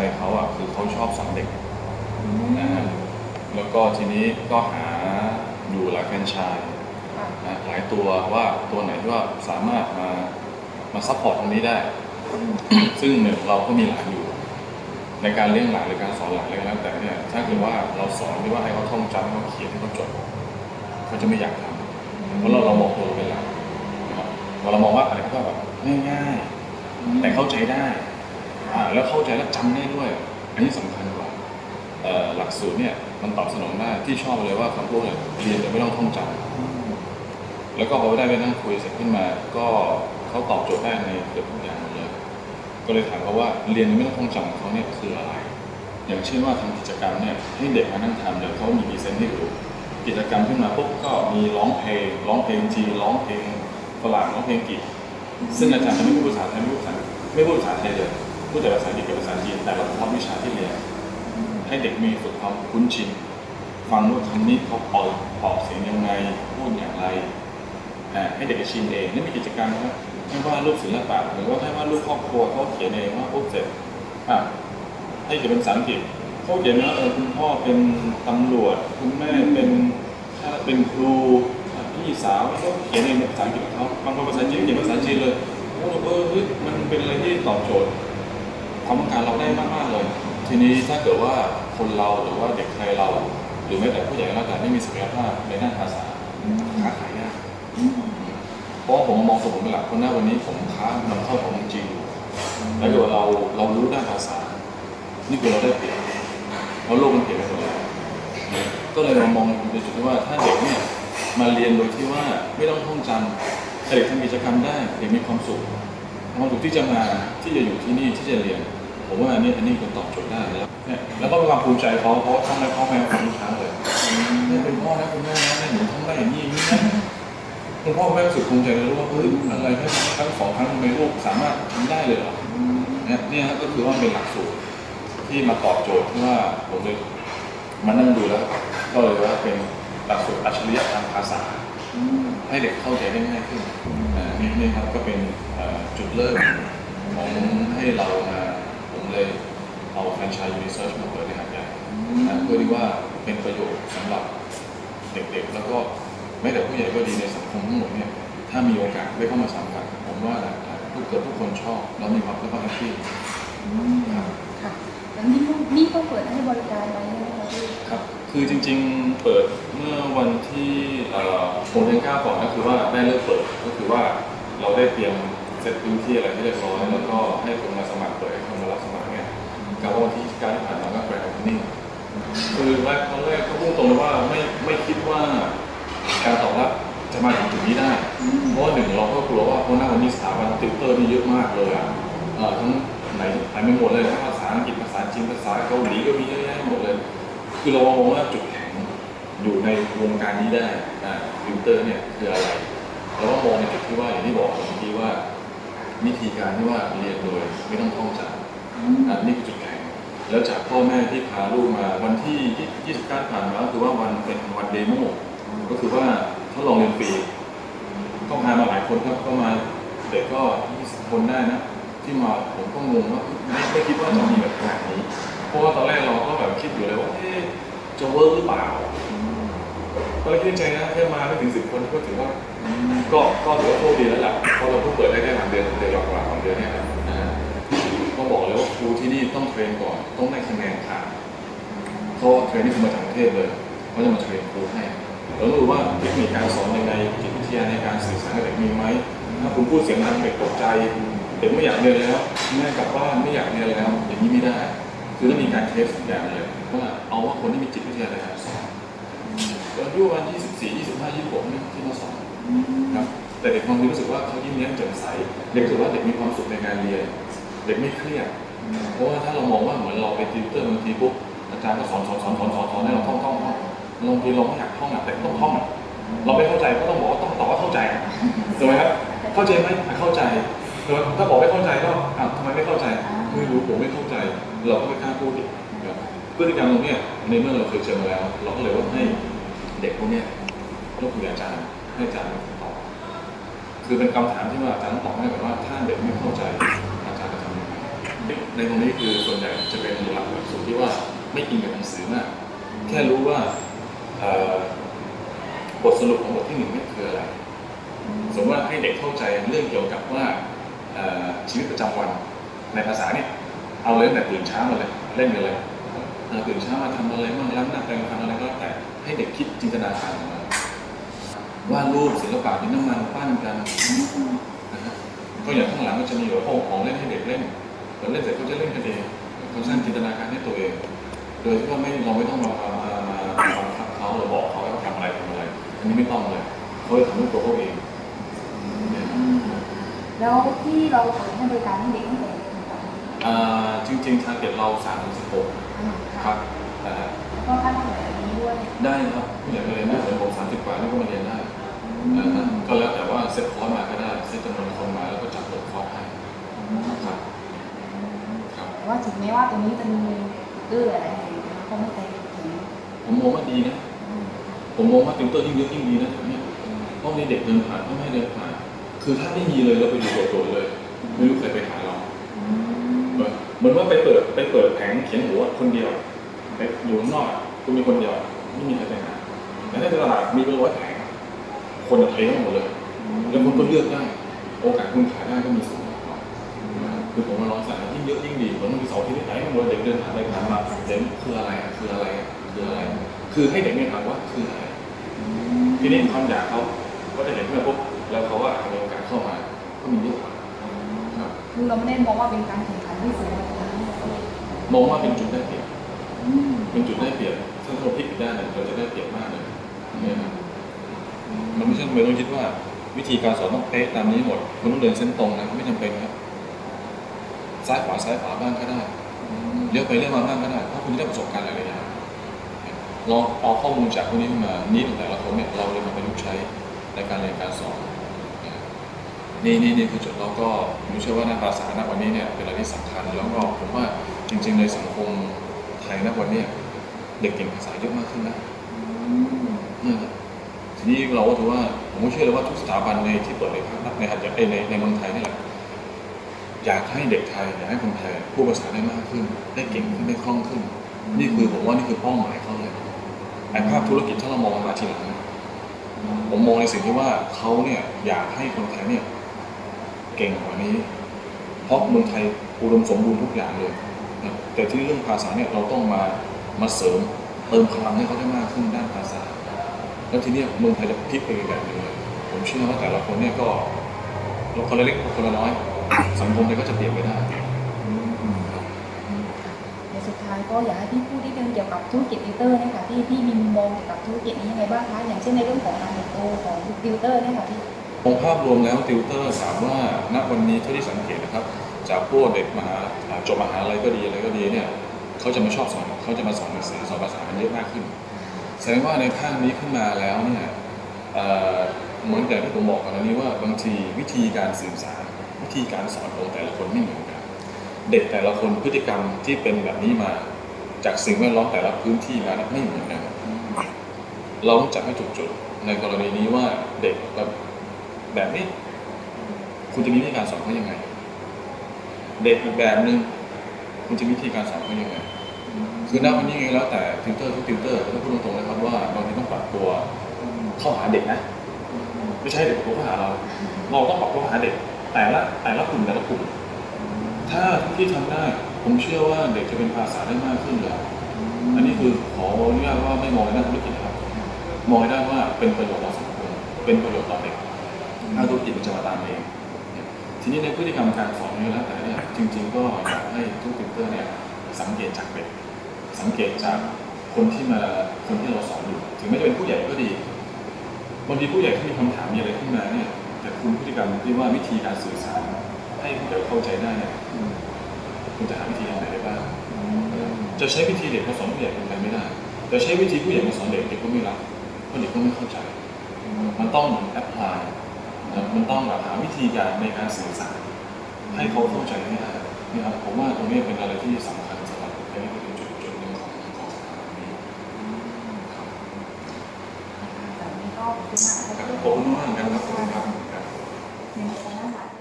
เนี่ยเพราะใจเขาอะคือเขาชอบสอนเด็กนะฮะแล้วก็ทีนี้ก็หาอยู่หลายแฟรนไชส์ค่ะนะหลายตัวว่าตัวไหนที่ว่าสามารถมามาซัพพอร์ตตรงนี้ได้ ซึ่งหนึ่งเราก็มีหลานอยู่ ในการเลี้ยงหลานหรือการสอนหลานอะไรก็แล้วแต่เนี่ยถ้าเกิดว่าเราสอนที่ว่าให้เขาท่องจำให้เขาเขียนให้เขาจดเขาจะไม่อยากทำเพราะเราเรามองตัวเราเป็นหลักนะครับเรามองว่าอะไรก็แบบง่ายๆ แต่เข้าใจได้อ่า แล้วเข้าใจแล้วจำได้ด้วย อันนี้สำคัญกว่าหลักสูตรเนี่ยมันตอบสนองได้ที่ชอบเลยว่าคำพูดเนี่ยเรียนแต่ไม่ต้องท่องจำแล้วก็พอได้ไปนั่งคุยเสร็จขึ้นมา ก็เขาตอบโจทย์ได้ในเกือบทุกอย่างหมดเลยก็เลยถามเขาว่าเรียนไม่ต้องท่องจำของเขาเนี่ยคืออะไร อย่างเช่นว่าทำกิจกรรมเนี่ยให้เด็กมานั่งทำเดี๋ยวเขามีพรีเซนต์ให้ดูกิจกรรมขึ้นมาปุ๊บก็มีร้องเพลงร้องเพลงจีร้องเพลงฝรั่งร้องเพลงกฤษซึ่งอาจารย์จะไม่พูดภาษาไทยไม่พูดภาษาไม่พูดภาษาไทยเลย พูดแต่ภาษาอังกฤษกับภาษาจีนแต่เราทำวิชาที่เรียนให้เด็กมีฝึกความคุ้นชินฟังว่าคำนี้เขาออกออกเสียงยังไงพูดอย่างไรให้เด็กชินเองนี่มีกิจกรรมครับให้วาดรูปศิลปะหรือว่าให้วาดรูปครอบครัวเขาเขียนเองว่าปุ๊บเสร็จอะให้เขียนเป็นภาษาอังกฤษเขาเขียนว่าเออคุณพ่อเป็นตำรวจ คุณแม่เป็นถ้าเป็นครูพี่สาวเขาเขียนเองเป็นภาษาอังกฤษของเขาบางคนภาษาจีนเขียนภาษาจีนเลยโอ้เออมันเป็นอะไรที่ตอบโจทย์ ความต้องการเราได้มากๆเลย ทีนี้ถ้าเกิดว่าคนเราหรือว่าเด็กไทยเรา หรือแม้แต่ผู้ใหญ่ก็แล้วแต่ไม่มีศักยภาพในด้านภาษาค้าขายยากเพราะว่าผมมองตัวผมเป็นหลักเพราะหน้าวันนี้ผมค้านำเข้าของจริงอยู่แล้วเกิดว่าเราเรารู้ด้านภาษา นี่คือเราได้เปรียบเพราะโลกมันเปลี่ยนไปหมดแล้วก็เลยมามองในจุดที่ว่าถ้าเด็กเนี่ยมาเรียนโดยที่ว่าไม่ต้องท่องจำแต่เด็กทำกิจกรรมได้เด็กมีความสุข ความสุขที่จะมาที่จะอยู่ที่นี่ที่จะเรียน ผมว่าอันนี้อันนี้คือตอบโจทย์ได้แล้วเนี่ยแล้วก็มีความภูมิใจเขาเพราะท่องได้พ่อแม่ของลูกค้าเลยเนี่ยเป็นพ่อนะคุณแม่นะเนี่ยหนูท่องได้อย่างนี้อย่างนี้นะคุณพ่อคุณแม่รู้สึกภูมิใจเลยรู้ว่าเฮ้ยอะไรแค่ครั้งสองครั้งทำไมลูกสามารถทำได้เลยเหรอเนี่ยเนี่ยก็คือว่าเป็นหลักสูตรที่มาตอบโจทย์ที่ว่าผมเลยมานั่งดูแล้ว ก็เลยว่าเป็นหลักสูตรอัจฉริยะทางภาษา ให้เด็กเข้าใจได้ง่ายขึ้นอ่านี่นี่ครับก็เป็นเอ่อจุดเริ่มของให้เรามาผมเลยเอาแฟรนไชส์ยูนิเซิร์ชมาเปิดในหาดใหญ่อ่าเพื่อที่ว่าเป็นประโยชน์สำหรับเด็กๆ แล้วก็แม้แต่ผู้ใหญ่ก็ดีในสังคมทั้งหมดเนี่ยถ้ามีโอกาสได้เข้ามาสัมผัสผมว่าทุกเกิดทุกคนชอบแล้วมีความแล้วก็แฮปปี้ค่ะแล้วนี่ก็นี่ก็เปิดให้บริการไว้ใช่ไหมคะพี่ครับ คือจริงๆเปิดเมื่อวันที่ผมเดือนเก้าก่อนก็คือว่าได้เริ่มเปิดก็คือว่าเราได้เตรียมเสร็จพื้นที่อะไรที่เรียบร้อยแล้วก็ให้คนมาสมัครเปิดให้คนมารับสมัครเนี่ยกับวันที่การที่ผ่านมาก็แกรนด์นิ่งคือแรกตอนแรกก็พูดตรงเลยว่าไม่ไม่คิดว่าการตอบรับจะมาถึงจุดนี้ได้ เพราะหนึ่งเราก็กลัวว่าเพราะหน้าวันนี้สถาบันติวเตอร์นี่เยอะมากเลยอะเออทั้งไหนไหนไม่หมดเลยทั้งภาษาอังกฤษภาษาจีนภาษาเกาหลีก็มีเยอะแยะหมดเลย คือเรามองว่าจุดแข็งอยู่ในวงการนี้ได้อ่าติวเตอร์เนี่ยคืออะไรเราก็มองในจุดที่ว่าอย่างที่บอกเมื่อกี้ว่า วิธีการที่ว่าเรียนโดยไม่ต้องท่องจำอะนี่คือจุดแข็งแล้วจากพ่อแม่ที่พาลูกมาวันที่ 29 ผ่านมาก็คือว่าวันเป็นวันเดโมก็คือว่าทดลองเรียนฟรีก็พามาหลายคนครับก็มาเด็กก็20คนได้นะ ที่มาผมก็งงว่าไม่ไม่คิดว่าจะมีแบบขนาดนี้ เพราะว่าตอนแรกเราก็แบบคิดอยู่เลยว่าเอ๊ะจะเวิร์กหรือเปล่าตอนแรกคิดในใจนะแค่มาไม่ถึงสิบคนก็ถือว่าก็ก็ถือว่าโชคดีแล้วแหละเพราะเราเพิ่งเปิดได้แค่สามเดือนเดือนกว่าๆสองเดือนเนี่ยครับนะฮะก็บอกเลยว่าครูที่นี่ต้องเทรนก่อนต้องได้คะแนนผ่านเพราะว่าเทรนนี่คือมาจากประเทศเลยเขาจะมาเทรนครูให้แล้วรู้ว่าเทคนิคการสอนยังไงจิตวิทยาในการสื่อสารกับเด็กมีไหมถ้าคุณพูดเสียงดังเด็กตกใจเด็กไม่อยากเรียนแล้วแม่กลับบ้านไม่อยากเรียนแล้วอย่างนี้ไม่ได้ คือต้องมีการเทสทุกอย่างเลยว่าเอาว่าคนที่มีจิตวิทยาในการสอนตอนอายุประมาณ24 25 26เนี่ยที่มาสอนครับแต่เด็กบางทีรู้สึกว่าเขายิ้มแย้มแจ่มใสเด็กรู้สึกว่าเด็กมีความสุขในการเรียน เด็กไม่เครียดเพราะว่าถ้าเรามองว่าเหมือนเราไปติวเตอร์บางทีปุ๊บอาจารย์ก็สอนสอนสอนสอนสอนสอนให้เราท่องท่องท่องบางทีเราไม่อยากท่องอะแต่ต้องท่องอะเราไม่เข้าใจก็ต้องบอกว่าต้องตอบว่าเข้าใจถูกไหมครับ เข้าใจไหมเข้าใจถ้าบอกไม่เข้าใจก็อะทำไมไม่เข้าใจไม่รู้ผมไม่เข้าใจ เราก็ไม่กล้าพูดนะครับพฤติกรรมตรงนี้ในเมื่อเราเคยเจอมาแล้ว เราก็เลยว่าให้เด็กพวกนี้ยยกคุยกับอาจารย์ให้อาจารย์ตอบคือเป็นคำถามที่ว่าอาจารย์ต้องตอบให้ก่อนว่าถ้าเด็กไม่เข้าใจอาจารย์จะทำยังไงในตรงนี้คือส่วนใหญ่จะเป็นหลักหลักสูตรที่ว่าไม่อิงกับหนังสือมากแค่รู้ว่าบทสรุปของบทที่หนึ่งนี่คืออะไร สมมติว่าให้เด็กเข้าใจเรื่องเกี่ยวกับว่าชีวิตประจำวันในภาษาเนี่ย เอาเลยตั้งแต่ตื่นเช้ามาเลยเล่นกันเลยตื่นเช้ามาทำอะไรบ้างล้างหน้าแปรงฟันอะไรก็แต่ให้เด็กคิดจินตนาการออกมาวาดรูปศิลปะดินน้ำมันปั้นกันนะฮะก็อย่างข้างหลังก็จะมีแบบของเล่นให้เด็กเล่นพอเล่นเสร็จเขาจะเล่นกันเองเขาสร้างจินตนาการให้ตัวเอง โดยที่ว่าไม่เราไม่ต้องมามามามาบังคับเขาหรือบอกเขาให้เขาทำอะไรทำอะไร อันนี้ไม่ต้องเลยเขาจะทำด้วยตัวเขาเองแล้วที่เราเปิดให้บริการให้เด็กตั้งแต่เด็กถึงต อนนี้อ่าจริงๆทาร์เก็ตเรา3ามถึงสิบหกอืมคค่ะรับนะฮะแล้วก็ค่าเท่าไหร่อันนี้ด้วยได้นะครับผู้ใหญ่ก็เรียนได้แต่ผมสามสิบกว่านี่ก็มาเรียนได้นะฮะก็แล้วแต่ว่าเซ็ตคอร์สมาก็ได้เซ็ตจำนวนคนมาแล้วก็จัดลงคอร์สให้ครับครับแต่ว่าถึงแม้ว่าตรงนี้จะมีเอื้ออะไรอยู่นะคะก็ไม่ใจถึงผมมองว่าดีนะอืมผมมองว่าติวเตอร์ยิ่งเยอะยิ่งดีนะแถวเนี้ยห้องนี้เด็กเดินผ่านก็ไม่ให้เดินผ่านคือถ้าไม่มีเลยเราไปอยู่โดดๆเลย ไม่รู้ใครไปหาเราอืม เหมือนว่าไปเปิดไปเปิดแผงเขียนหัวคนเดียวไปอยู่ข้างนอกอะคุณมีคนเดียวไม่มีใครไปหาแต่ในตลาดมีเป็นร้อยแผงคนเททั้งหมดเลยแล้วคุณก็เลือกได้ โอกาสคุณขายได้ก็มีสูงมากกว่าคือผมมาลองสั่งยิ่งเยอะยิ่งดีเหมือนมีเสาร์ที่ไหนมันเด็กเดินผ่านไปผ่านมาเด็กคืออะไรอะคืออะไรอะคืออะไร คือให้เด็กเนี่ยถามว่าคืออะไรทีนี้ความอยากเขาก็จะเห็นเพื่อนปุ๊บแล้วเขาว่ามีโอกาสเข้ามาก็มีเยอะกว่าครับคือเราไม่ได้มองว่าเป็นการแข่งขันที่สูงอะไรนะ มองว่าเป็นจุดได้เปรียบอืมเป็นจุดได้เปรียบถ้าเราพลิกอีกด้านหนึ่งเราจะได้เปรียบมากเลยเนี่ยครับมันไม่ใช่ไม่ต้องคิดว่า วิธีการสอนต้องเป๊ะตามนี้หมดคุณต้องเดินเส้นตรงนะไม่จำเป็นครับซ้ายขวาซ้ายขวาบ้างก็ได้เลี้ยวไปเลี้ยวมาบ้างก็ได้เพราะคุณจะได้ประสบการณ์หลายๆอย่างลองเอาข้อมูลจากพวกนี้ขึ้นมานี้ของแต่ละคนเนี่ยเราเลยมาประยุกต์ใช้ในการเรียนการสอนนะครับนี่นี่นี่คือจุดเราก็ผมเชื่อว่าในภาษาณวันนี้เนี่ยเป็นอะไรที่สำคัญแล้วก็ผมว่า จริง ๆ ในสังคมไทยณวันเนี้เด็กเก่งภาษาเยอะมากขึ้นนะนะครับทีนี้เราก็ถือว่าผมก็เชื่อเลยว่าทุกสถาบันในที่เปิดในภาครัฐในหัดใหญ่เอ้ยในในเมืองไทยนี่แหละอยากให้เด็กไทยอยากให้คนไทยพูดภาษาได้มากขึ้น ได้เก่งขึ้นได้คล่องขึ้น นี่คือผมว่านี่คือเป้าหมายเขาเลยไอ้ภาพธุรกิจถ้าเรามองมาทีหลังผมมองในสิ่งที่ว่าเขาเนี่ยอยากให้คนไทยเนี่ยเก่งกว่านี้ เพราะเมืองไทยอุดมสมบูรณ์ทุกอย่างเลยนะ แต่ที่เรื่องภาษาเนี่ยเราต้องมามาเสริมเติมพลังให้เขาได้มากขึ้นด้านภาษา แล้วทีเนี้ยเมืองไทยจะพลิกไปอีกแบบหนึงเลยผมเชื่อว่าแต่ละคนเนี่ยก็เราคนละเล็กคนละน้อย สังคมเนี่ยก็จะเปลี่ยนไปได้ในสุดท้ายก็อยากให้พี่พูดนิดนึงเกี่ยวกับธุรกิจติวเตอร์เนะคะที่ที่มีมุมมองเกี่ยวกับธุรกิจนี้ยังไงบ้างคะอย่างเช่นในเรื่องของการเติบโตของติวเตอร์เนี่ยค่ะพี่มองภาพรวมแล้วติวเตอร์ถามว่าณวันนี้เท่าที่สังเกตนะครับ จากพวกเด็กมหาจบมหาลัยก็ดีอะไรก็ดีเนี่ยเขาจะมาชอบสอนเขาจะมาสอนหนังสือสอนภาษากันเยอะมากขึ้น แสดงว่าในภาคนี้ขึ้นมาแล้วเนี่ยเหมือนอย่างที่ผมบอกก่อนนี้ว่าบางทีวิธีการสื่อสารวิธีการสอนของแต่ละคนไม่เหมือนกัน เด็กแต่ละคนพฤติกรรมที่เป็นแบบนี้มาจากสิ่งแวดล้อมแต่ละพื้นที่มาเนี่ยไม่เหมือนกันเราต้องจับให้ถูกจุดในกรณีนี้ว่าเด็กแบบแบบนี้ คุณจะมีวิธีการสอนเขายังไง เด็กอีกแบบหนึ่งคุณจะมีวิธีการสอนเขายังไงคือณวันนี้ไงแล้วแต่ติวเตอร์ทุกติวเตอร์ต้องพูดตรงๆนะครับว่าบางทีต้องปรับตัวเข้าหาเด็กนะไม่ใช่เด็กปัดตัวเข้าหาเรา เราต้องปรับตัวหาเด็ก แต่ละแต่ละกลุ่มแต่ละกลุ่ม ถ้าที่ทำได้ผมเชื่อว่าเด็กจะเป็นภาษาได้มากขึ้นเลยอันนี้คือขออนุญาตว่าไม่มองในด้านธุรกิจนะครับมองในด้ว่าเป็นประโยชน์ต่อสังคมเป็นประโยชน์ต่อเด็กถ้าธุรกิจมันจะมาตามเองทีนี้ในพฤติกรรมการสอนนี่แล้วแต่เนี่ย จริงๆก็อยากให้ทุกติวเตอร์เนี่ยสังเกตจากเด็กสังเกตจากคนที่มาคนที่เราสอนอยู่ ถึงแม้จะเป็นผู้ใหญ่ก็ดีบางทีผู้ใหญ่ที่มีคำถามมีอะไรขึ้นมาเนี่ยแต่คุณพฤติกรรมที่ว่าวิธีการสื่อสารให้ผู้ใหญ่เข้าใจได้เนี่ยคุณจะหาวิธีอย่างไรได้บ้างจะใช้วิธีเด็กมาสอนผู้ใหญ่เป็นไปไม่ได้จะใช้วิธีผู้ใหญ่มาสอนเด็กเด็กก็ไม่รับเพราะเด็กก็ไม่เข้าใจ มันต้องแอพพลายมันต้องหาวิธีการในการสื่อสาร ให้เขาเข้าใจให้ได้นะครับผมว่าตรงนี้เป็นอะไรที่สำคัญสำหรับในเป็นจุดจุดหนึ่งของของสถานีครับผมากนะครัคะบขอบคุณมากครับขอบคุณครับ